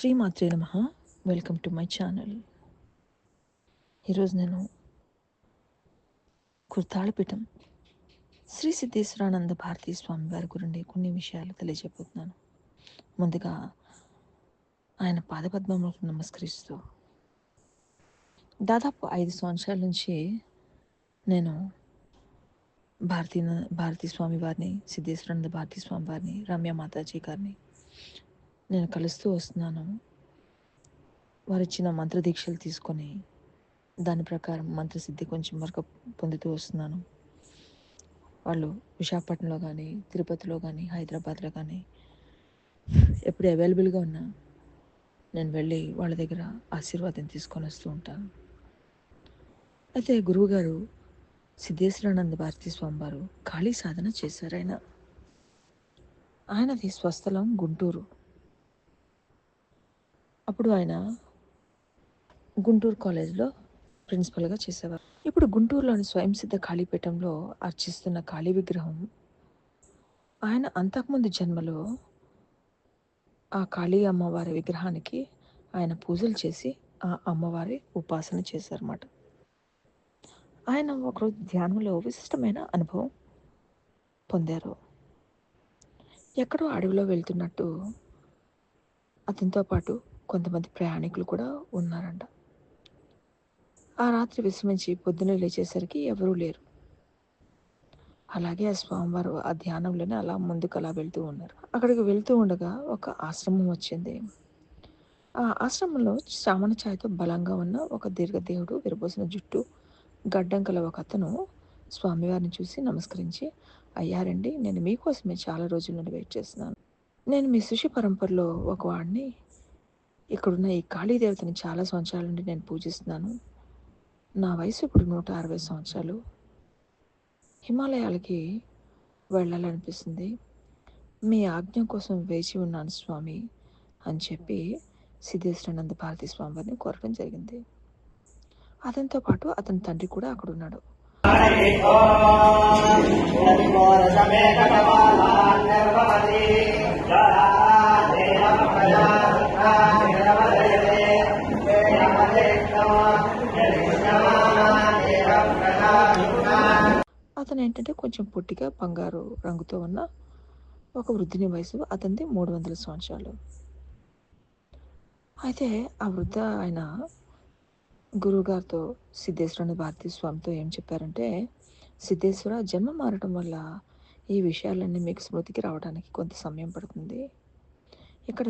శ్రీమాత్రే నమ. Welcome to my channel ఈరోజు నేను కుర్తాళపీఠం శ్రీ సిద్ధేశ్వరానంద భారతీ స్వామి వారి గురించి కొన్ని విషయాలు తెలియజేయబోతున్నాను. ముందుగా ఆయన పాదపద్మములకు నమస్కరిస్తూ దాదాపు ఐదు సంవత్సరాల నుంచి నేను భారతీ భారతీ స్వామి వారిని సిద్ధేశ్వరానంద భారతీ స్వామి వారిని రమ్య మాతాజీ గారిని నేను కలుస్తూ వస్తున్నాను. వారు ఇచ్చిన మంత్రదీక్షలు తీసుకొని దాని ప్రకారం మంత్రసిద్ధి కొంచెం వరకు పొందుతూ వస్తున్నాను. వాళ్ళు విశాఖపట్నంలో కానీ తిరుపతిలో కానీ హైదరాబాద్లో కానీ ఎప్పుడు అవైలబుల్గా ఉన్నా నేను వెళ్ళి వాళ్ళ దగ్గర ఆశీర్వాదం తీసుకొని వస్తూ ఉంటాను అయితే గురువుగారు సిద్ధేశ్వరానంద భారతీ స్వామి వారు ఖాళీ సాధన చేశారు ఆయన. ఆయనది స్వస్థలం గుంటూరు. అప్పుడు ఆయన గుంటూరు కాలేజ్లో ప్రిన్సిపల్గా చేసేవారు? ఇప్పుడు గుంటూరులోని స్వయం సిద్ధ కాళీపీఠంలో అర్చిస్తున్న కాళీ విగ్రహం ఆయన అంతకుముందు జన్మలో ఆ కాళీ అమ్మవారి విగ్రహానికి ఆయన పూజలు చేసి ఆ అమ్మవారి ఉపాసన చేశారన్నమాట. ఆయన ఒకరోజు ధ్యానంలో విశిష్టమైన అనుభవం పొందారు. ఎక్కడో అడవిలో వెళ్తున్నట్టు అతనితో పాటు కొంతమంది ప్రయాణికులు కూడా ఉన్నారంట. ఆ రాత్రి విశ్రమించి పొద్దున లేచేసరికి ఎవరూ లేరు. అలాగే ఆ స్వామివారు ఆ ధ్యానంలోనే అలా ముందుకు అలా వెళ్తూ ఉన్నారు. అక్కడికి వెళ్తూ ఉండగా ఒక ఆశ్రమం వచ్చింది. ఆ ఆశ్రమంలో శ్రావణ ఛాయతో బలంగా ఉన్న ఒక దీర్ఘదేవుడు విరబోసిన జుట్టు గడ్డం కల ఒక అతను స్వామివారిని చూసి నమస్కరించి అయ్యారండి నేను మీకోసమే చాలా రోజుల నుండి వెయిట్ చేస్తున్నాను. నేను మీ సుషి పరంపరలో ఒక వాడిని ఇక్కడున్న ఈ కాళీదేవతని చాలా సంవత్సరాల నుండి నేను పూజిస్తున్నాను నా వయసు ఇప్పుడు నూట అరవై సంవత్సరాలు హిమాలయాలకి వెళ్ళాలనిపిస్తుంది మీ ఆజ్ఞ కోసం వేచి ఉన్నాను స్వామి అని చెప్పి సిద్ధేశ్వరానంద భారతీ స్వామి వారిని కోరడం జరిగింది అతనితో పాటు అతని తండ్రి కూడా అక్కడ ఉన్నాడు అతను ఏంటంటే కొంచెం పొట్టిగా బంగారు రంగుతో ఉన్న ఒక వృద్ధిని వయసు అతనిది మూడు వందల సంవత్సరాలు. అయితే ఆ వృద్ధ ఆయన గురువుగారితో సిద్ధేశ్వరుని భారతీ స్వామితో ఏం చెప్పారంటే సిద్ధేశ్వర జన్మ మారడం వల్ల ఈ విషయాలన్నీ మీకు స్మృతికి రావడానికి కొంత సమయం పడుతుంది. ఇక్కడ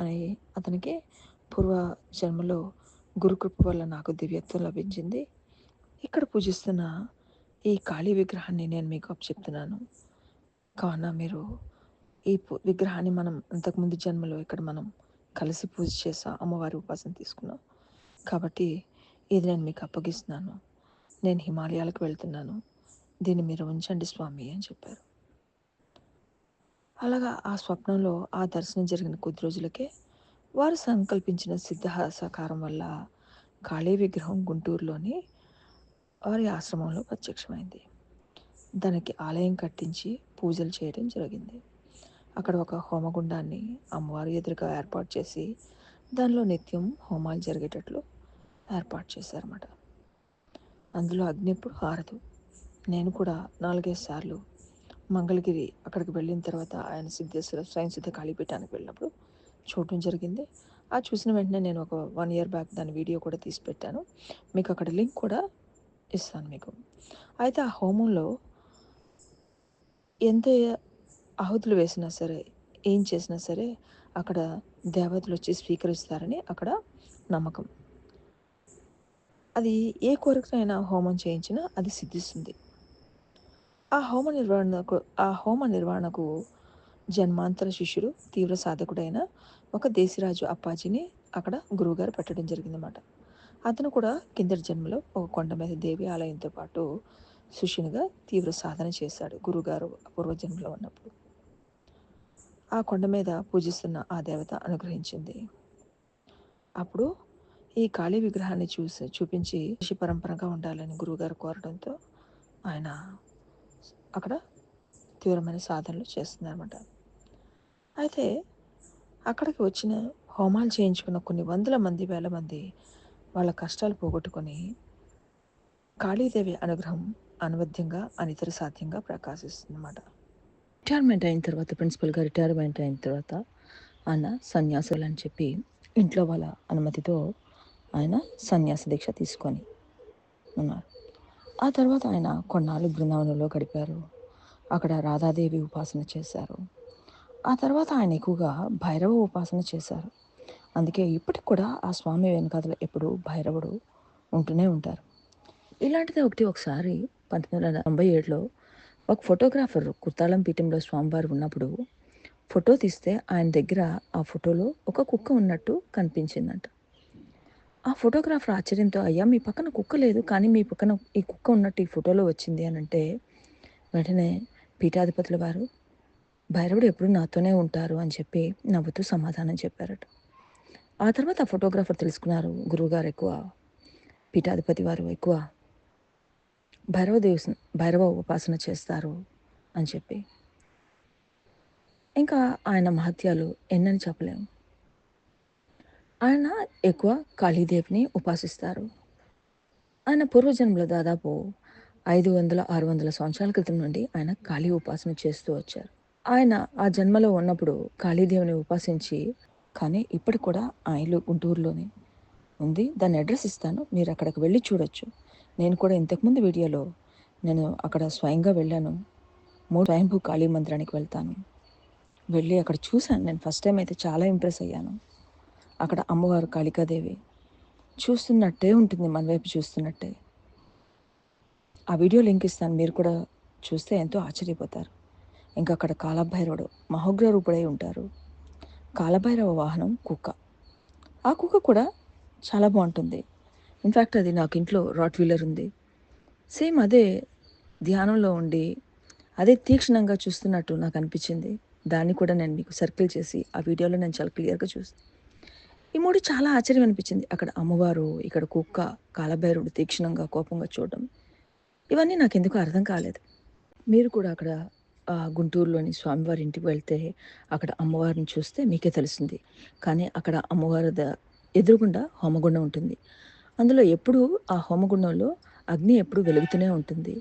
అని అతనికి పూర్వ జన్మలో గురుకృప వల్ల నాకు దివ్యత్వం లభించింది. ఇక్కడ పూజిస్తున్న ఈ కాళీ విగ్రహాన్ని నేను మీకు చెప్తున్నాను. కావున మీరు ఈ విగ్రహాన్ని మనం అంతకుముందు జన్మలో ఇక్కడ మనం కలిసి పూజ చేసా అమ్మవారి ఉపాసన తీసుకున్నాం. కాబట్టి ఇది నేను మీకు అప్పగిస్తున్నాను. నేను హిమాలయాలకు వెళ్తున్నాను. దీన్ని మీరు ఉంచండి స్వామి అని చెప్పారు. అలాగా ఆ స్వప్నంలో ఆ దర్శనం జరిగిన కొద్ది రోజులకే వారు సంకల్పించిన సిద్ధహాసకారం వల్ల కాళీ విగ్రహం గుంటూరులోని వారి ఆశ్రమంలో ప్రత్యక్షమైంది. దానికి ఆలయం కట్టించి పూజలు చేయడం జరిగింది. అక్కడ ఒక హోమగుండాన్ని అమ్మవారి ఎదురుగా ఏర్పాటు చేసి దానిలో నిత్యం హోమాలు జరిగేటట్లు ఏర్పాటు చేశారన్నమాట. అందులో అగ్ని ఎప్పుడు హారదు నేను కూడా నాలుగైదు సార్లు మంగళగిరి అక్కడికి వెళ్ళిన తర్వాత ఆయన సిద్ధేశ్వర స్వయం సిద్ధ కాళీపీఠానికి వెళ్ళినప్పుడు చూడటం జరిగింది. ఆ చూసిన వెంటనే నేను ఒక వన్ ఇయర్ బ్యాక్ దాని వీడియో కూడా తీసి పెట్టాను. మీకు అక్కడ లింక్ కూడా ఇస్తాను మీకు. అయితే ఆ హోమంలో ఎంత ఆహుతులు వేసినా సరే ఏం చేసినా సరే అక్కడ దేవతలు వచ్చి స్వీకరిస్తారని అక్కడ నమ్మకం. అది ఏ కోరికనైనా హోమం చేయించినా అది సిద్ధిస్తుంది. ఆ హోమ నిర్వహణకు ఆ హోమ నిర్వహణకు జన్మాంతర శిష్యుడు తీవ్ర సాధకుడైన ఒక దేశరాజు అప్పాజీని అక్కడ గురువుగారు పెట్టడం జరిగిందన్నమాట. అతను కూడా కిందటి జన్మలో ఒక కొండ మీద దేవి ఆలయంతో పాటు శిష్యునిగా తీవ్ర సాధన చేశాడు గురుగారు పూర్వజన్మలో ఉన్నప్పుడు. ఆ కొండ మీద పూజిస్తున్న ఆ దేవత అనుగ్రహించింది. అప్పుడు ఈ కాళీ విగ్రహాన్ని చూసి చూపించి ఋషి పరంపరగా ఉండాలని గురువుగారు కోరడంతో ఆయన అక్కడ తీవ్రమైన సాధనలు చేస్తున్నారన్నమాట. అయితే అక్కడికి వచ్చిన హోమాలు చేయించుకున్న కొన్ని వందల మంది వేల మంది వాళ్ళ కష్టాలు పోగొట్టుకొని కాళీదేవి అనుగ్రహం అనవద్యంగా అనితర సాధ్యంగా ప్రకాశిస్తుందన్నమాట. రిటైర్మెంట్ అయిన తర్వాత ప్రిన్సిపల్గా రిటైర్మెంట్ అయిన తర్వాత ఆయన సన్యాసులు అని చెప్పి ఇంట్లో వాళ్ళ అనుమతితో ఆయన సన్యాస దీక్ష తీసుకొని ఉన్నారు. ఆ తర్వాత ఆయన కొన్నాళ్ళు బృందావనంలో గడిపారు. అక్కడ రాధాదేవి ఉపాసన చేశారు. ఆ తర్వాత ఆయన ఎక్కువగా భైరవ ఉపాసన చేశారు. అందుకే ఇప్పటికి కూడా ఆ స్వామి వెనకాతల ఎప్పుడు భైరవుడు ఉంటూనే ఉంటారు. ఇలాంటిది ఒకటి ఒకసారి పంతొమ్మిది వందల తొంభై ఏడులో ఒక ఫోటోగ్రాఫర్ కుర్తాళం పీఠంలో స్వామివారు ఉన్నప్పుడు ఫోటో తీస్తే ఆయన దగ్గర ఆ ఫోటోలో ఒక కుక్క ఉన్నట్టు కనిపించిందంట. ఆ ఫోటోగ్రాఫర్ ఆశ్చర్యంతో అయ్యా మీ పక్కన కుక్క లేదు కానీ మీ పక్కన ఈ కుక్క ఉన్నట్టు ఈ ఫోటోలో వచ్చింది అని అంటే వెంటనే పీఠాధిపతుల వారు భైరవుడు ఎప్పుడు నాతోనే ఉంటారు అని చెప్పి నవ్వుతూ సమాధానం చెప్పారట. ఆ తర్వాత ఆ ఫోటోగ్రాఫర్ తెలుసుకున్నారు గురువుగారు ఎక్కువ పీఠాధిపతి వారు ఎక్కువ. భైరవ దేవ భైరవ ఉపాసన చేస్తారు అని చెప్పి. ఇంకా ఆయన మహత్యాలు ఎన్నని చెప్పలేము ఆయన ఎక్కువ కాళీదేవిని ఉపాసిస్తారు. ఆయన పూర్వజన్మలో దాదాపు ఐదు వందల ఆరు వందల సంవత్సరాల క్రితం నుండి ఆయన కాళీ ఉపాసన చేస్తూ వచ్చారు. ఆయన ఆ జన్మలో ఉన్నప్పుడు కాళీదేవిని ఉపాసించి కానీ ఇప్పటికి కూడా ఆ ఇల్లు గుంటూరులోనే ఉంది. దాని అడ్రస్ ఇస్తాను. మీరు అక్కడికి వెళ్ళి చూడొచ్చు. నేను కూడా ఇంతకుముందు వీడియోలో నేను అక్కడ స్వయంగా వెళ్ళాను. మూడు స్వయంభూ కాళీ మందిరానికి వెళ్తాను. వెళ్ళి అక్కడ చూశాను. నేను ఫస్ట్ టైం అయితే చాలా ఇంప్రెస్ అయ్యాను. అక్కడ అమ్మవారు కాళికాదేవి చూస్తున్నట్టే ఉంటుంది మన వైపు చూస్తున్నట్టే. ఆ వీడియో లింక్ ఇస్తాను. మీరు కూడా చూస్తే ఎంతో ఆశ్చర్యపోతారు. ఇంకా అక్కడ కాలభైరవుడు మహోగ్ర రూపుడై ఉంటారు. కాలభైరవ వాహనం కుక్క. ఆ కుక్క కూడా చాలా బాగుంటుంది. ఇన్ఫ్యాక్ట్ అది నాకు ఇంట్లో రాట్ వీలర్ ఉంది. సేమ్ అదే ధ్యానంలో ఉండి అదే తీక్షణంగా చూస్తున్నట్టు నాకు అనిపించింది దాన్ని కూడా నేను మీకు సర్కిల్ చేసి ఆ వీడియోలో నేను చాలా క్లియర్గా చూసి ఈ మూడు చాలా ఆశ్చర్యం అనిపించింది. అక్కడ అమ్మవారు ఇక్కడ కుక్క కాలభైరుడు తీక్షణంగా కోపంగా చూడడం. ఇవన్నీ నాకు ఎందుకు అర్థం కాలేదు. మీరు కూడా అక్కడ గుంటూరులోని స్వామివారి ఇంటికి వెళ్తే అక్కడ అమ్మవారిని చూస్తే మీకే తెలుస్తుంది. కానీ అక్కడ అమ్మవారి ఎదురుగుండా హోమగుండం ఉంటుంది. అందులో ఎప్పుడు ఆ హోమగుండంలో అగ్ని ఎప్పుడు వెలుగుతూనే ఉంటుంది.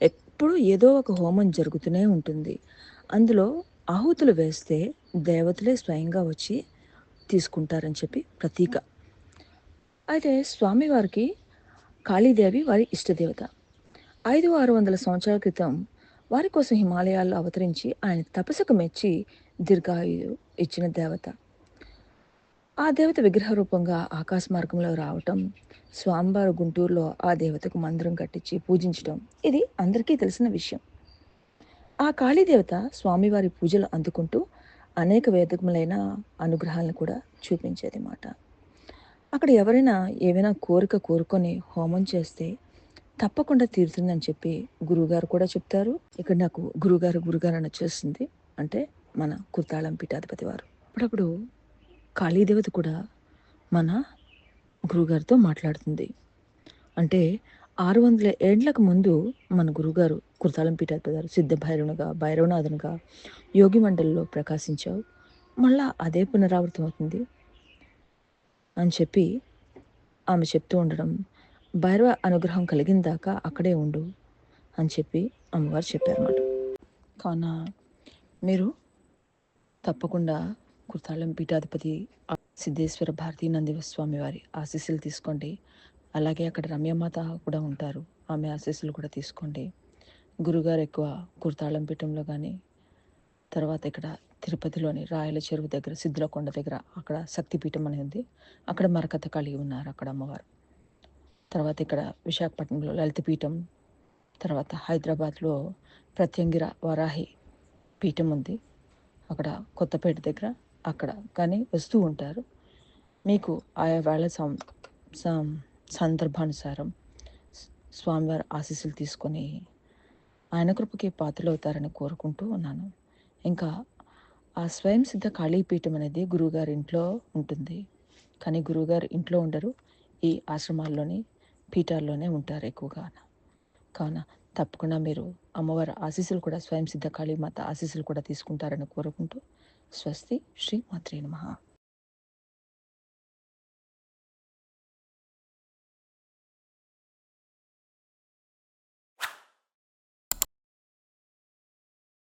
ఎప్పుడు ఏదో ఒక హోమం జరుగుతూనే ఉంటుంది. అందులో ఆహుతులు వేస్తే దేవతలే స్వయంగా వచ్చి తీసుకుంటారని చెప్పి ప్రతీక. అయితే స్వామివారికి కాళీదేవి వారి ఇష్టదేవత. ఐదు ఆరు వందల సంవత్సరాల క్రితం వారి కోసం హిమాలయాల్లో అవతరించి ఆయన తపస్సుకు మెచ్చి దీర్ఘాయు ఇచ్చిన దేవత. ఆ దేవత విగ్రహ రూపంగా ఆకాశ మార్గంలో రావటం స్వామివారు గుంటూరులో ఆ దేవతకు మందిరం కట్టించి పూజించడం ఇది అందరికీ తెలిసిన విషయం. ఆ కాళీదేవత స్వామివారి పూజలు అందుకుంటూ అనేక వేదకములైన అనుగ్రహాలను కూడా చూపించేది మాట. అక్కడ ఎవరైనా ఏవైనా కోరిక కోరుకొని హోమం చేస్తే తప్పకుండా తీరుతుందని చెప్పి గురువుగారు కూడా చెప్తారు. ఇక్కడ నాకు గురుగారు గురుగారు అని వచ్చేస్తుంది అంటే మన కుర్తాళం పీఠాధిపతి వారు. అప్పుడప్పుడు కాళీదేవత కూడా మన గురుగారితో మాట్లాడుతుంది. అంటే ఆరు వందల ఏళ్ళకు ముందు మన గురుగారు కుర్తాళం పీఠాధిపతి గారు సిద్ధ భైరవునిగా భైరవనాథునిగా యోగి మండలిలో ప్రకాశించావు మళ్ళా అదే పునరావృతం అవుతుంది అని చెప్పి ఆమె చెప్తూ ఉండడం భైరవ అనుగ్రహం కలిగిన దాకా అక్కడే ఉండు అని చెప్పి అమ్మవారు చెప్పారన్నమాట. కావున మీరు తప్పకుండా కుర్తాళం పీఠాధిపతి సిద్ధేశ్వర భారతీ నందివస్వామి వారి ఆశీస్సులు తీసుకోండి. అలాగే అక్కడ రమ్యమాత కూడా ఉంటారు. ఆమె ఆశీస్సులు కూడా తీసుకోండి. గురుగారు ఎక్కువ కుర్తాళం పీఠంలో కానీ తర్వాత ఇక్కడ తిరుపతిలోని రాయల చెరువు దగ్గర సిద్ధులకొండ దగ్గర అక్కడ శక్తిపీఠం అనేది ఉంది. అక్కడ మరకత కలిగి ఉన్నారు అక్కడ అమ్మవారు. తర్వాత ఇక్కడ విశాఖపట్నంలో లలితపీఠం తర్వాత హైదరాబాద్లో ప్రత్యంగిర వరాహి పీఠం ఉంది. అక్కడ కొత్తపేట దగ్గర అక్కడ కానీ వస్తూ ఉంటారు. మీకు ఆయా వేళ సం సందర్భానుసారం స్వామివారి ఆశీస్సులు తీసుకొని ఆయన కృపకి పాత్రలవుతారని కోరుకుంటూ ఉన్నాను. ఇంకా ఆ స్వయం సిద్ధ కాళీపీఠం అనేది గురువుగారి ఇంట్లో ఉంటుంది. కానీ గురువుగారు ఇంట్లో ఉండరు. ఈ ఆశ్రమాల్లోని పీఠాల్లోనే ఉంటారు ఎక్కువగా. కావున తప్పకుండా మీరు అమ్మవారి ఆశీస్సులు కూడా స్వయం సిద్ధ కాళీమాత ఆశీస్సులు కూడా తీసుకుంటారని కోరుకుంటూ స్వస్తి శ్రీ మాత్రే నమః.